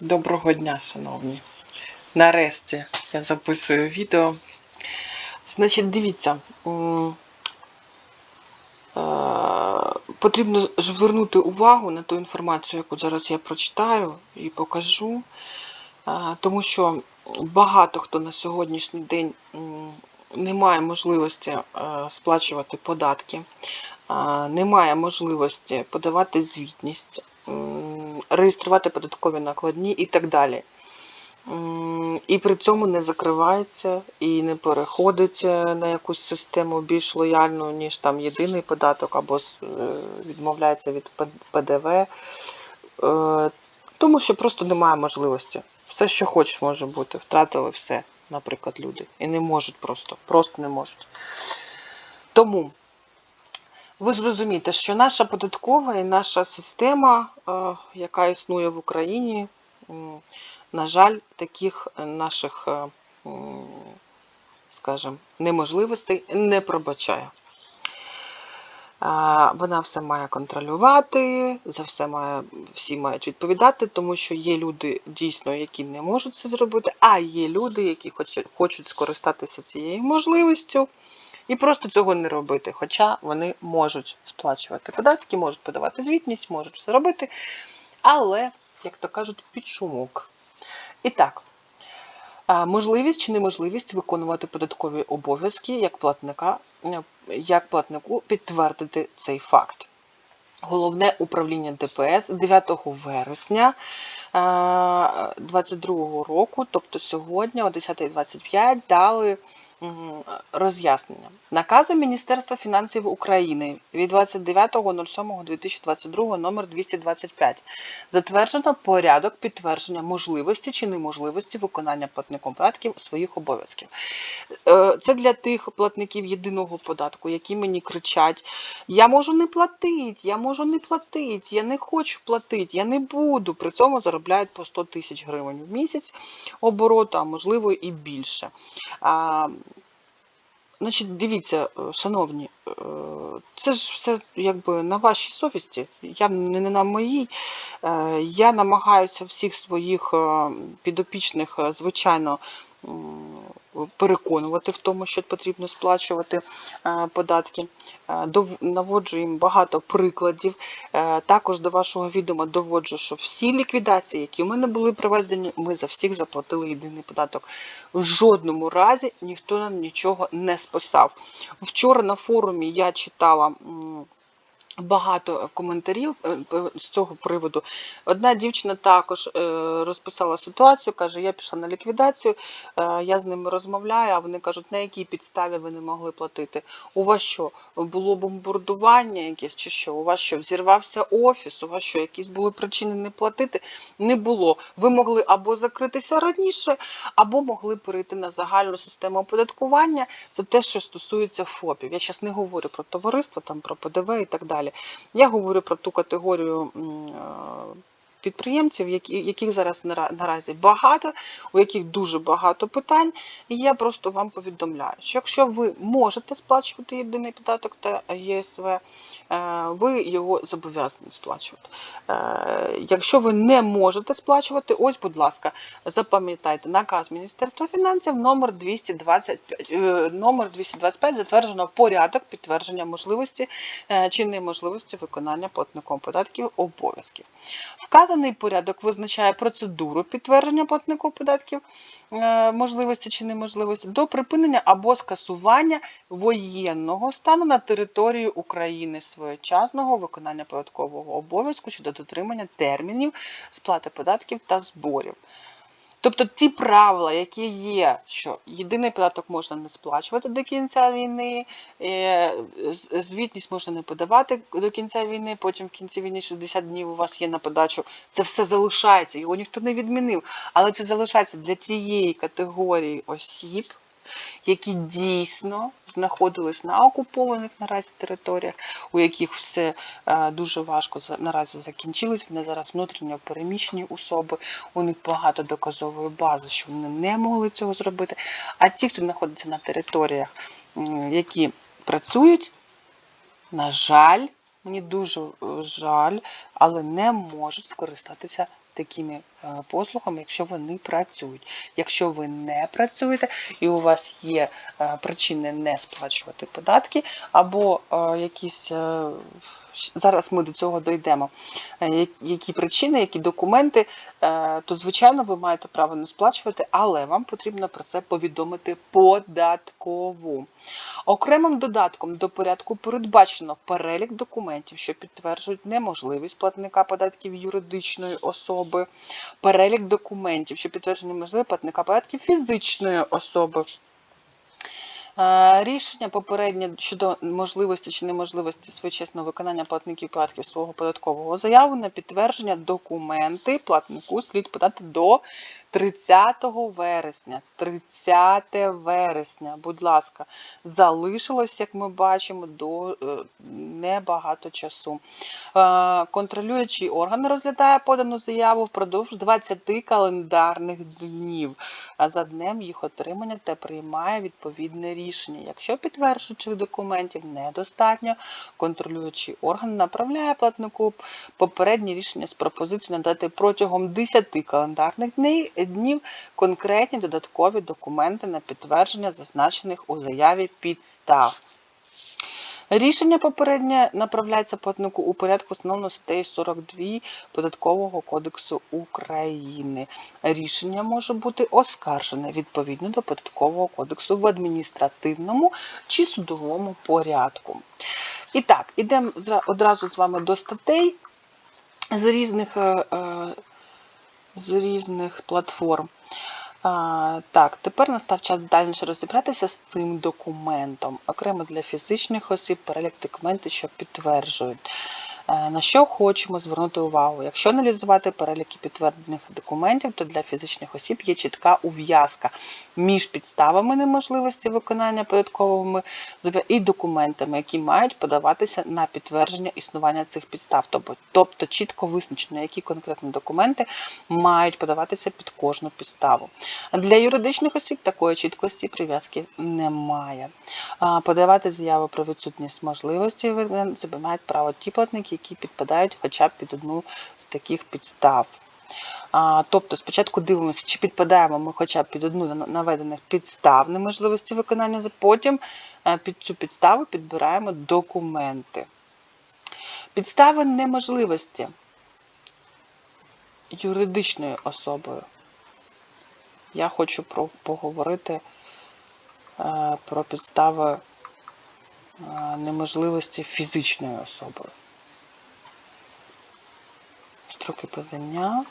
Доброго дня, шановні. Нарешті я записую відео. Значить, дивіться, е, потрібно звернути увагу на ту інформацію, яку зараз я прочитаю і покажу, Е, тому що багато хто на сьогоднішній день не має можливості е, сплачувати податки, не має можливості подавати звітність, реєструвати податкові накладні і так далі. І при цьому не закривається і не переходить е, на якусь систему більш лояльну, ніж там єдиний податок, або е, відмовляється від ПДВ, е, тому що просто немає можливості. Все, що хочеш, може бути. Втратили все, наприклад, люди. І не можуть просто, просто не можуть. Тому ви ж розумієте, що наша податкова і наша система, е, яка існує в Україні, на жаль, таких е, наших, е, скажімо, неможливостей не пробачає. Вона все має контролювати, за все має, всі мають відповідати, тому що є люди дійсно, які не можуть це зробити, а є люди, які хочуть скористатися цією можливістю і просто цього не робити. Хоча вони можуть сплачувати податки, можуть подавати звітність, можуть все робити, але, як то кажуть, під шумок. І так, можливість чи неможливість виконувати податкові обов'язки як платника, е, як платнику підтвердити цей факт. Головне управління ДПС 9 вересня 2022 року, тобто сьогодні о 10.25, дали роз'яснення. Наказом Міністерства фінансів України від 29.07.2022 номер 225 затверджено порядок підтвердження можливості чи неможливості виконання платником податків своїх обов'язків. Е, Це для тих платників єдиного податку, які мені кричать: я можу не платити, я можу не платити, я не хочу платити, я не буду. При цьому заробляють по 100 тисяч гривень в місяць обороту, а можливо і більше. Значить, дивіться, е, шановні, е, це ж все якби на вашій совісті, я не на моїй. Е, Я намагаюся всіх своїх підопічних, звичайно, переконувати в тому, що потрібно сплачувати е, податки. Е, Наводжу їм багато прикладів. Е, Також до вашого відома доводжу, що всі ліквідації, які у мене були проведені, ми за всіх заплатили єдиний податок. В жодному разі ніхто нам нічого не списав. Вчора на форумі я читала. Багато коментарів е, з цього приводу. Одна дівчина також е, розписала ситуацію, каже: я пішла на ліквідацію, е, я з ними розмовляю, а вони кажуть, на якій підставі ви не могли платити. У вас що, було бомбардування якесь чи що? У вас що, взірвався офіс? У вас що, якісь були причини не платити? Не було. Ви могли або закритися раніше, або могли перейти на загальну систему оподаткування. Це те, що стосується ФОПів. Я зараз не говорю про товариство, там про ПДВ і так далі. Я говорю про ту категорію е, підприємців, які, яких зараз наразі багато, у яких дуже багато питань. І я просто вам повідомляю, що якщо ви можете сплачувати єдиний податок та ЄСВ, е, ви його зобов'язані сплачувати. Е, Якщо ви не можете сплачувати, ось, будь ласка, запам'ятайте наказ Міністерства фінансів номер 225, е, номер 225 затверджено порядок підтвердження можливості чи неможливості виконання платником податків обов'язків. Вказаний порядок визначає процедуру підтвердження платнику податків е, можливості чи неможливості до припинення або скасування воєнного стану на території України своєчасного виконання податкового обов'язку щодо дотримання термінів сплати податків та зборів. Тобто ті правила, які є, що єдиний податок можна не сплачувати до кінця війни, е, звітність можна не подавати до кінця війни, потім в кінці війни 60 днів у вас є на подачу. Це все залишається, його ніхто не відмінив. Але це залишається для тієї категорії осіб, які дійсно знаходились на окупованих наразі територіях, у яких все е, дуже важко наразі закінчилось. Вони зараз внутрішньо переміщені особи, у них багато доказової бази, що вони не могли цього зробити. А ті, хто знаходиться на територіях, які працюють, на жаль, мені дуже е, жаль, але не можуть скористатися такими послугами, якщо вони працюють. Якщо ви не працюєте і у вас є е, причини не сплачувати податки, або е, якісь е, зараз ми до цього дійдемо. е, Які причини, які документи, е, то звичайно ви маєте право не сплачувати, але вам потрібно про це повідомити податкову. Окремим додатком до порядку передбачено перелік документів, що підтверджують неможливість платника податків юридичної особи, перелік документів, що підтверджені можливі платника податків фізичної особи. Е, Рішення попереднє щодо можливості чи неможливості своєчасного виконання платників податків свого податкового заяву на підтвердження документи платнику слід подати до 30 вересня. 30 вересня, будь ласка, залишилось, як ми бачимо, до е, небагато часу. Е, Контролюючий орган розглядає подану заяву впродовж 20 календарних днів а за днем їх отримання та приймає відповідне рішення. Якщо підтверджуючих документів недостатньо, контролюючий орган направляє платнику попереднє рішення з пропозицією надати протягом 10 календарних дней- днів конкретні додаткові документи на підтвердження зазначених у заяві підстав. Рішення попереднє направляється платнику у порядку встановленого статтею 42 Податкового кодексу України. Рішення може бути оскаржене відповідно до Податкового кодексу в адміністративному чи судовому порядку. І так, ідемо одразу з вами до статей з різних, е, е, з різних платформ. А, так, тепер настав час детальніше розібратися з цим документом. Окремо для фізичних осіб перелік документів, що підтверджують. Е, На що хочемо звернути увагу? Якщо аналізувати переліки підтверджених документів, то для фізичних осіб є чітка ув'язка між підставами неможливості виконання податковими і документами, які мають подаватися на підтвердження існування цих підстав. Тобто, тобто чітко визначено, які конкретні документи мають подаватися під кожну підставу. Для юридичних осіб такої чіткості прив'язки немає. Подавати заяву про відсутність можливості мають право ті платники, які підпадають хоча б під одну з таких підстав. А, Тобто спочатку дивимося, чи підпадаємо ми хоча б під одну наведених підстав неможливості виконання, потім е, під цю підставу підбираємо документи. Підстави неможливості юридичною особою. Я хочу про, поговорити е, про підстави е, неможливості фізичною особою. Строки подання.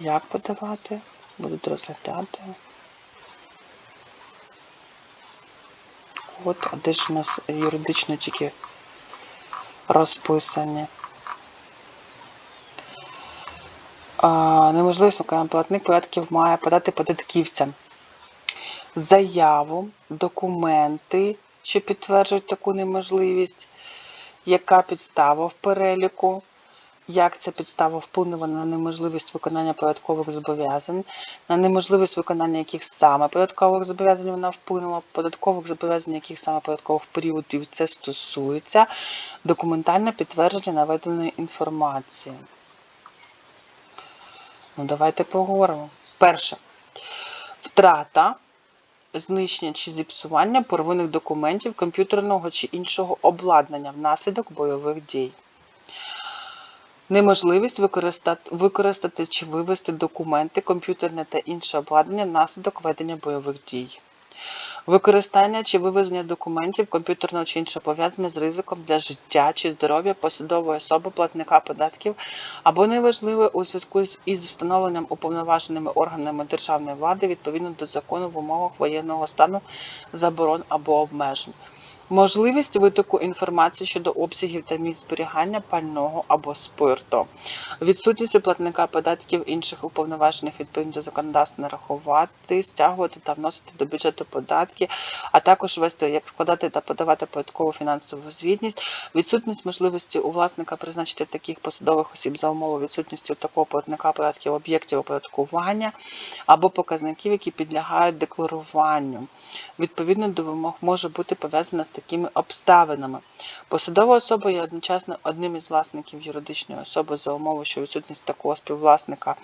Як подавати? Будуть розглядати. От, а де ж у нас юридично тільки розписані. А, неможливість платник податків має подати податківцям заяву, документи, що підтверджують таку неможливість, яка підстава в переліку, як ця підстава вплинула на неможливість виконання податкових зобов'язань, на неможливість виконання яких саме податкових зобов'язань вона вплинула, податкових зобов'язань, яких саме податкових періодів це стосується, документальне підтвердження наведеної інформації. Ну, давайте поговоримо. Перше. Втрата, знищення чи зіпсування первинних документів комп'ютерного чи іншого обладнання внаслідок бойових дій. Неможливість використати, використати чи вивести документи, комп'ютерне та інше обладнання внаслідок ведення бойових дій. Використання чи вивезення документів комп'ютерного чи іншого пов'язане з ризиком для життя чи здоров'я посадової особи платника податків або неважливе у зв'язку із встановленням уповноваженими органами державної влади відповідно до закону в умовах воєнного стану заборон або обмежень. Можливість витоку інформації щодо обсягів та місць зберігання пального або спирту. Відсутність у платника податків інших уповноважених відповідно до законодавства нарахувати, стягувати та вносити до бюджету податки, а також вести, як складати та подавати податкову фінансову звітність, відсутність можливості у власника призначити таких посадових осіб за умови відсутності такого платника податків об'єктів оподаткування або показників, які підлягають декларуванню. Відповідно до вимог може бути пов'язана з такими обставинами. Посадова особа є одночасно одним із власників юридичної особи за умови, що відсутність такого співвласника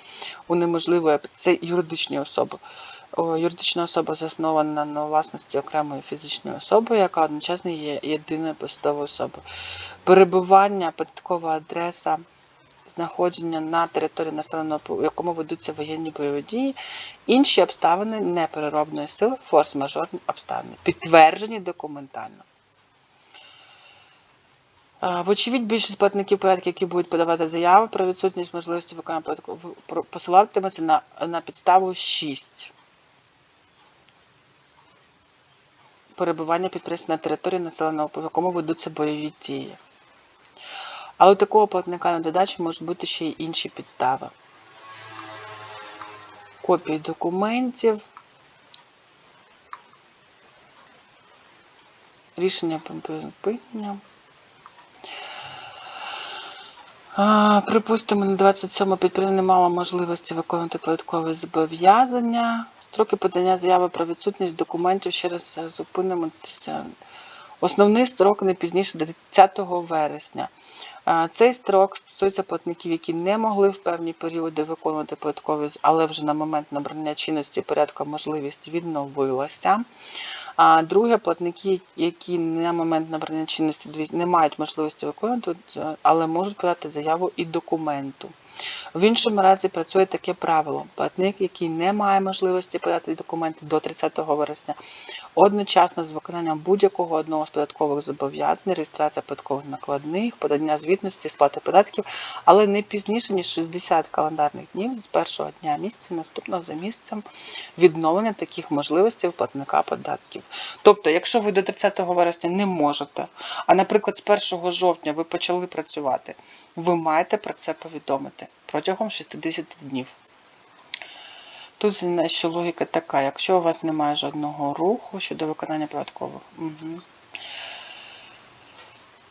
унеможливує це юридичні особи. Юридична особа заснована на власності окремої фізичної особи, яка одночасно є єдиною посадовою особою. Перебування, податкова адреса, знаходження на території населеного в якому ведуться воєнні бойові дії, інші обставини непереробної сили, форс-мажорні обставини, підтверджені документально. Вочевидь, більшість платників податків, які будуть подавати заяви про відсутність можливості виконання податку, посилатимуться на, на підставу 6. Перебування підприємств на території населеного в якому ведуться бойові дії. Але у такого платника на додачу можуть бути ще й інші підстави. Копії документів, рішення припинення. Припустимо, на 27 підприємство не мало можливості виконувати податкові зобов'язання. Строки подання заяви про відсутність документів ще раз зупинимося. Основний строк не пізніше 30 вересня. Цей строк стосується платників, які не могли в певні періоди виконувати податкові, але вже на момент набрання чинності порядку можливість відновилася. А друге, платники, які на момент набрання чинності не мають можливості виконувати, але можуть подати заяву і документу. В іншому разі працює таке правило: платник, який не має можливості подати документи до 30 вересня, одночасно з виконанням будь-якого одного з податкових зобов'язань, реєстрація податкових накладних, подання звітності, сплати податків, але не пізніше ніж 60 календарних днів з першого дня місяця наступного за місяцем відновлення таких можливостей платника податків. Тобто, якщо ви до 30 вересня не можете, а наприклад, з 1 жовтня ви почали працювати, ви маєте про це повідомити протягом 60 днів. Тут ще логіка така, якщо у вас немає жодного руху щодо виконання податкових. Угу.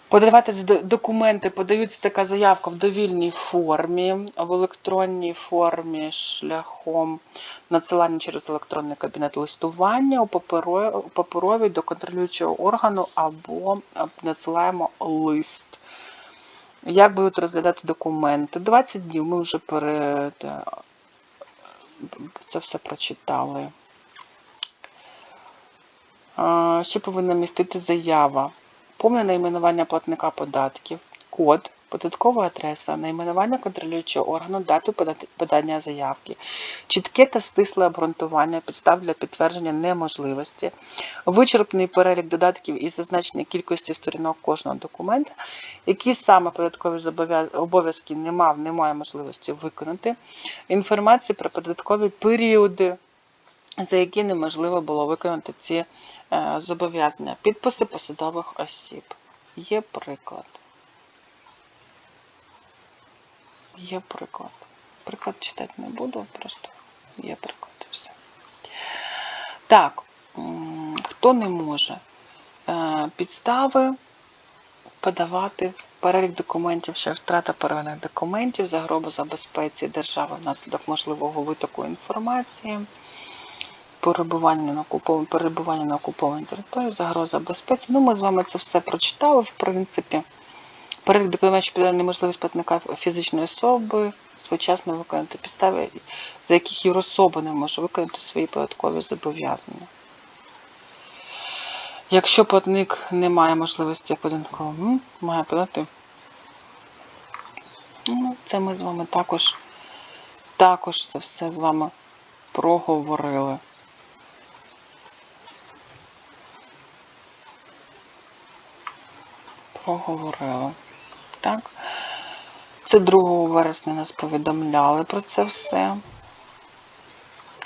Подавати документи, подаються така заявка в довільній формі, в електронній формі шляхом надсилання через електронний кабінет листування у паперо- паперовій до контролюючого органу або надсилаємо лист. Як будуть розглядати документи? 20 днів ми вже перед е, це все прочитали. Що повинна містити заява, повне найменування платника податків, код, податкова адреса, найменування контролюючого органу, дату подання заявки, чітке та стисле обґрунтування підстав для підтвердження неможливості, вичерпний перелік додатків із зазначення кількості сторінок кожного документа, які саме податкові обов'язки не мав, не має можливості виконати, інформацію про податкові періоди за які неможливо було виконати ці е, зобов'язання. Підписи посадових осіб. Є приклад. Є приклад. Приклад читати не буду, просто є приклад і все. Так, хто не може? Е, Підстави подавати перелік документів, що втрата первинних документів, загроба за безпеці держави внаслідок можливого витоку інформації перебування на окупованій перебування на окупованій території, загроза безпеці. Ну, ми з вами це все прочитали, в принципі. Перелік документів, що підтверджує неможливість платника фізичної особи своєчасно виконати підстави, за яких юрособа не може виконати свої податкові зобов'язання. Якщо платник не має можливості податково, м, має подати. Ну, це ми з вами також, також це все з вами проговорили. проговорили. Так? Це 2 вересня нас повідомляли про це все.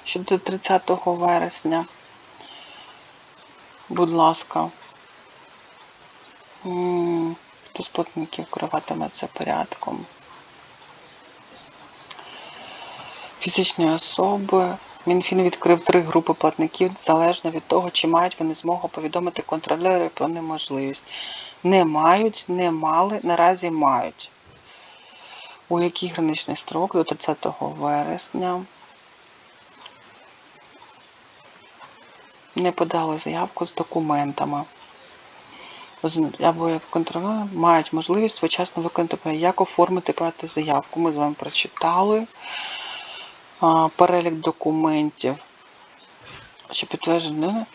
Щодо 30 вересня. Будь ласка. Хто з платників керуватиме це порядком? Фізичні особи. Мінфін відкрив три групи платників залежно від того, чи мають вони змогу повідомити контролерів про неможливість. Не мають, не мали, наразі мають. У який граничний строк до 30 вересня не подали заявку з документами. Або як контролер мають можливість своєчасно виконати, як оформити подати заявку. Ми з вами прочитали перелік документів, що підтверджено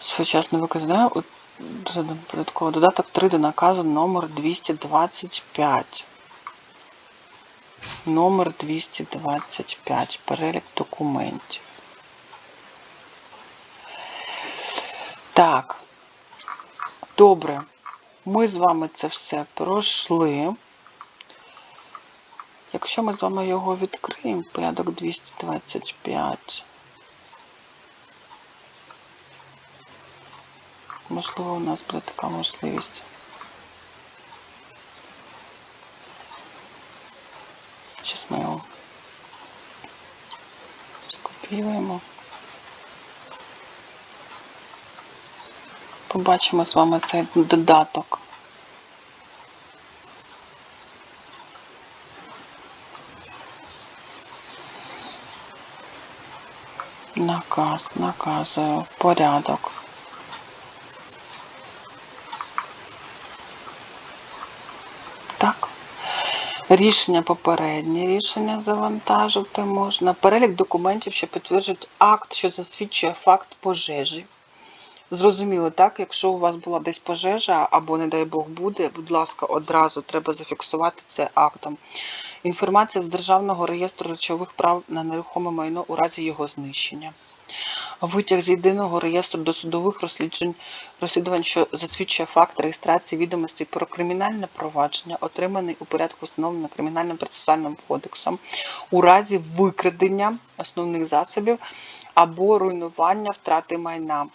своєчасно виконання податковий додаток 3 до наказу номер 225. Номер 225. Перелік документів. Так. Добре. Ми з вами це все пройшли. Якщо ми з вами його відкриємо, порядок 225. Можливо, у нас буде така можливість. Зараз ми його скопіюємо. Побачимо з вами цей додаток. Наказ, наказую, порядок. Так. Рішення попереднє рішення завантажити можна. Перелік документів, що підтверджують акт, що засвідчує факт пожежі. Зрозуміло, так? Якщо у вас була десь пожежа або, не дай Бог, буде, будь ласка, одразу треба зафіксувати це актом. Інформація з Державного реєстру речових прав на нерухоме майно у разі його знищення. Витяг з єдиного реєстру досудових розслідувань, розслідувань, що засвідчує факт реєстрації відомостей про кримінальне провадження, отриманий у порядку встановленого кримінальним процесуальним кодексом, у разі викрадення основних засобів або руйнування втрати майна.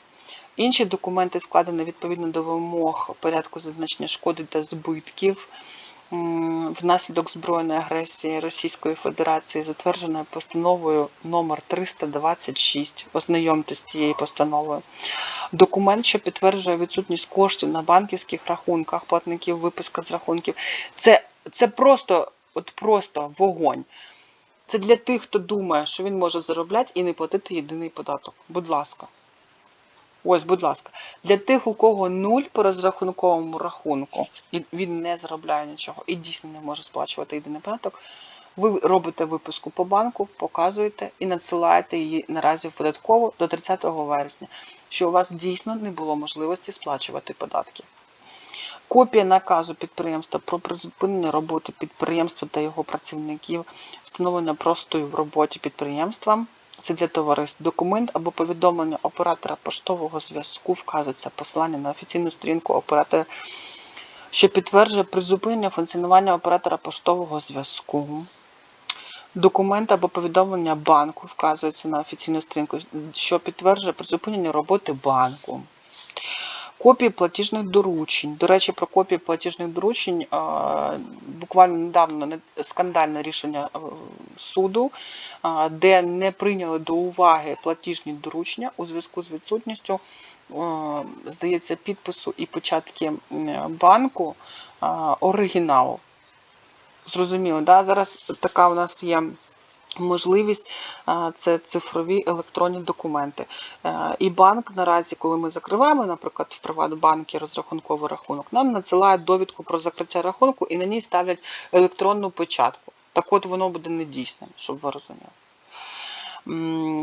Інші документи складені відповідно до вимог порядку зазначення шкоди та збитків внаслідок збройної агресії Російської Федерації, затвердженою постановою номер 326. Ознайомтесь з цією постановою. Документ, що підтверджує відсутність коштів на банківських рахунках платників, виписка з рахунків. Це, це просто, от просто вогонь. Це для тих, хто думає, що він може заробляти і не платити єдиний податок. Будь ласка. Ось, будь ласка, для тих, у кого нуль по розрахунковому рахунку, і він не заробляє нічого і дійсно не може сплачувати єдиний податок, ви робите виписку по банку, показуєте і надсилаєте її наразі в податкову до 30 вересня, що у вас дійсно не було можливості сплачувати податки. Копія наказу підприємства про призупинення роботи підприємства та його працівників, встановлення простою в роботі підприємства. Це для товариств. Документ або повідомлення оператора поштового зв'язку вказується посилання на офіційну сторінку оператора, що підтверджує призупинення функціонування оператора поштового зв'язку. Документ або повідомлення банку вказується на офіційну сторінку, що підтверджує призупинення роботи банку. Копії платіжних доручень. До речі, про копії платіжних доручень буквально недавно скандальне рішення е, суду, де не прийняли до уваги платіжні доручення у зв'язку з відсутністю, е, здається, підпису і початки банку оригіналу. Зрозуміло, да? зараз така у нас є можливість це цифрові електронні документи. Е, І банк наразі, коли ми закриваємо, наприклад, в Приватбанкі розрахунковий рахунок, нам надсилають довідку про закриття рахунку і на ній ставлять електронну печатку. Так от воно буде недійсним, щоб ви розуміли.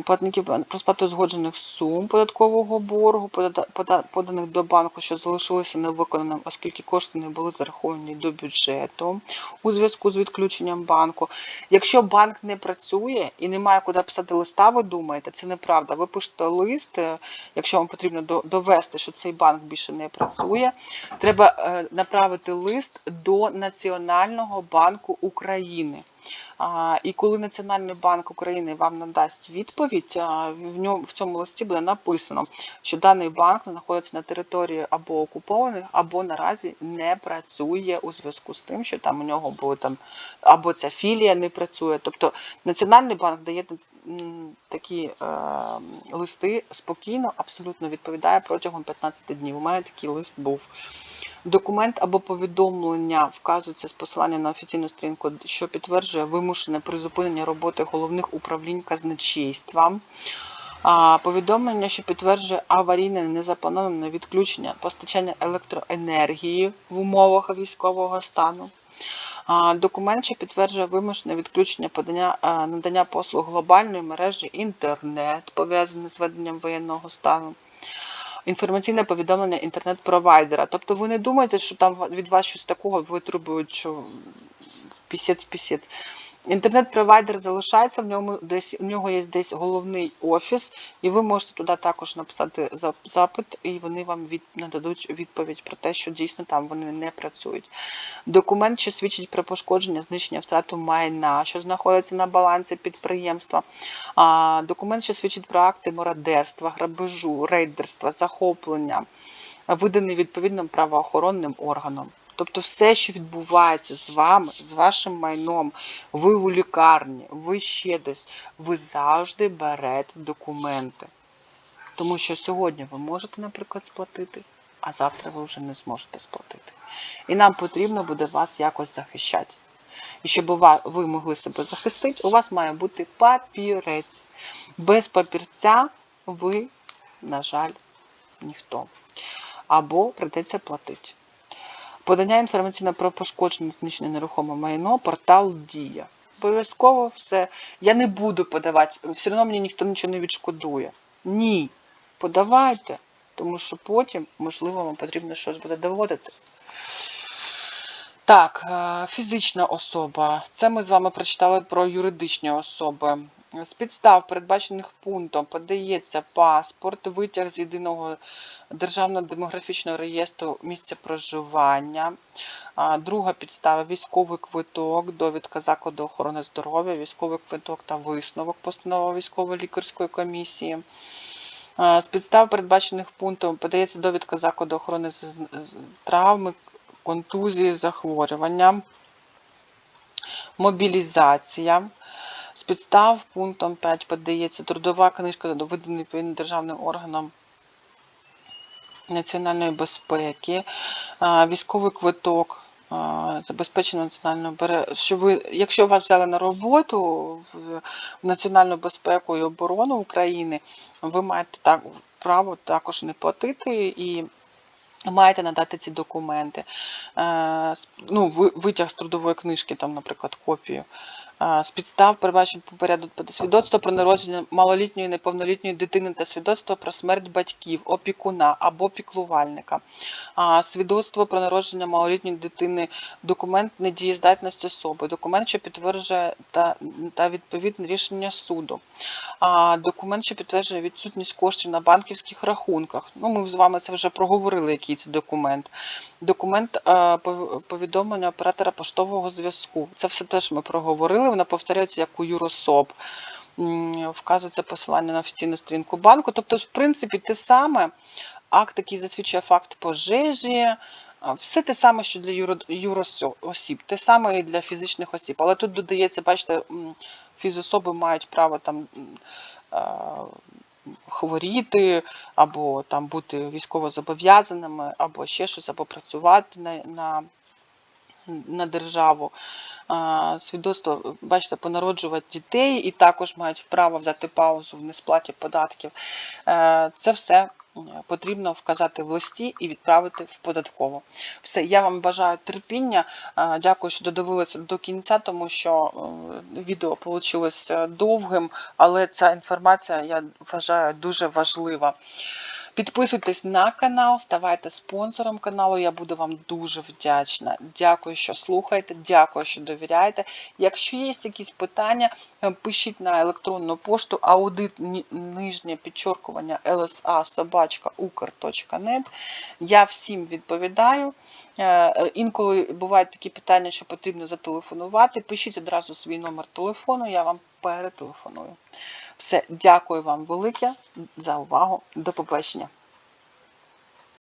Платників про сплату узгоджених сум податкового боргу, пода- пода- поданих до банку, що залишилися невиконаним, оскільки кошти не були зараховані до бюджету у зв'язку з відключенням банку. Якщо банк не працює і немає куди писати листа, ви думаєте, це неправда. Ви пишете лист, е, якщо вам потрібно довести, що цей банк більше не працює, треба е, направити лист до Національного банку України. І коли Національний банк України вам надасть відповідь, в ньому в цьому листі буде написано, що даний банк знаходиться на території або окупованих, або наразі не працює у зв'язку з тим, що там у нього були там або ця філія не працює. Тобто Національний банк дає такі е, листи спокійно, абсолютно відповідає протягом 15 днів. У мене такий лист був. Документ або повідомлення вказується з посилання на офіційну сторінку, що підтверджує вимушене призупинення роботи головних управлінь казначейства. Повідомлення, що підтверджує аварійне незаплановане відключення постачання електроенергії в умовах військового стану. Документ, що підтверджує вимушене відключення подання, надання послуг глобальної мережі інтернет, пов'язане з веденням воєнного стану. Інформаційне повідомлення інтернет-провайдера. Тобто ви не думаєте, що там від вас щось такого витребують, що пісець пісець. Інтернет-провайдер залишається, в ньому десь у нього є десь головний офіс, і ви можете туди також написати запит, і вони вам від, нададуть відповідь про те, що дійсно там вони не працюють. Документ, що свідчить про пошкодження, знищення втрату майна, що знаходиться на балансі підприємства. А, документ, що свідчить про акти мародерства, грабежу, рейдерства, захоплення, виданий відповідним правоохоронним органом. Тобто все, що відбувається з вами, з вашим майном, ви у лікарні, ви ще десь, ви завжди берете документи. Тому що сьогодні ви можете, наприклад, сплатити, а завтра ви вже не зможете сплатити. І нам потрібно буде вас якось захищати. І щоб ви могли себе захистити, у вас має бути папірець. Без папірця ви, на жаль, ніхто. Або прийдеться платити. Подання інформаційне про пошкоджене знищене нерухоме майно, портал Дія. Обов'язково все. Я не буду подавати, все одно мені ніхто нічого не відшкодує. Ні. Подавайте, тому що потім, можливо, вам потрібно щось буде доводити. Так, е, фізична особа. Це ми з вами прочитали про юридичні особи. З підстав, передбачених пунктом, подається паспорт, витяг з єдиного державного демографічного реєстру місця проживання. Друга підстава військовий квиток, довідка закладу охорони здоров'я, військовий квиток та висновок постанова військово-лікарської комісії. З підстав, передбачених пунктом, подається довідка закладу охорони травми, контузії, захворювання, мобілізація. З підстав пунктом 5 подається трудова книжка, видана відповідним державним органом національної безпеки, військовий квиток, а, забезпечення що ви, якщо вас взяли на роботу в національну безпеку і оборону України, ви маєте так право також не платити і маєте надати ці документи. Ну, витяг з трудової книжки, там, наприклад, копію. З підстав по поряду свідоцтво про народження малолітньої неповнолітньої дитини та свідоцтво про смерть батьків, опікуна або піклувальника. Свідоцтво про народження малолітньої дитини, документ недієздатності особи, документ, що підтверджує та, та відповідне рішення суду. Документ, що підтверджує відсутність коштів на банківських рахунках. Ну, ми з вами це вже проговорили, який це документ. Документ е, повідомлення оператора поштового зв'язку. Це все теж ми проговорили. Воно повторюється як у юрособ. Вказується посилання на офіційну сторінку банку. Тобто, в принципі, те саме, акт, який засвідчує факт пожежі. Все те саме, що для юро- юросіб, те саме і для фізичних осіб. Але тут додається, бачите, фізособи мають право там хворіти, або там бути військовозобов'язаними, або ще щось, або працювати на, на, на державу. Свідоцтво, бачите, понароджувати дітей і також мають право взяти паузу в несплаті податків. Е, Це все потрібно вказати в листі і відправити в податкову. Все, я вам бажаю терпіння. Е, Дякую, що додивилися до кінця, тому що е, відео вийшло довгим, але ця інформація я вважаю дуже важлива. Підписуйтесь на канал, ставайте спонсором каналу. Я буду вам дуже вдячна. Дякую, що слухаєте, дякую, що довіряєте. Якщо є якісь питання, е, пишіть на електронну пошту аудит нижнє підчоркування lsa собачка ukr.net. Я всім відповідаю. Е, е, Інколи бувають такі питання, що потрібно зателефонувати. Пишіть одразу свій номер телефону, я вам перетелефоную. Все, дякую вам велике за увагу. До побачення.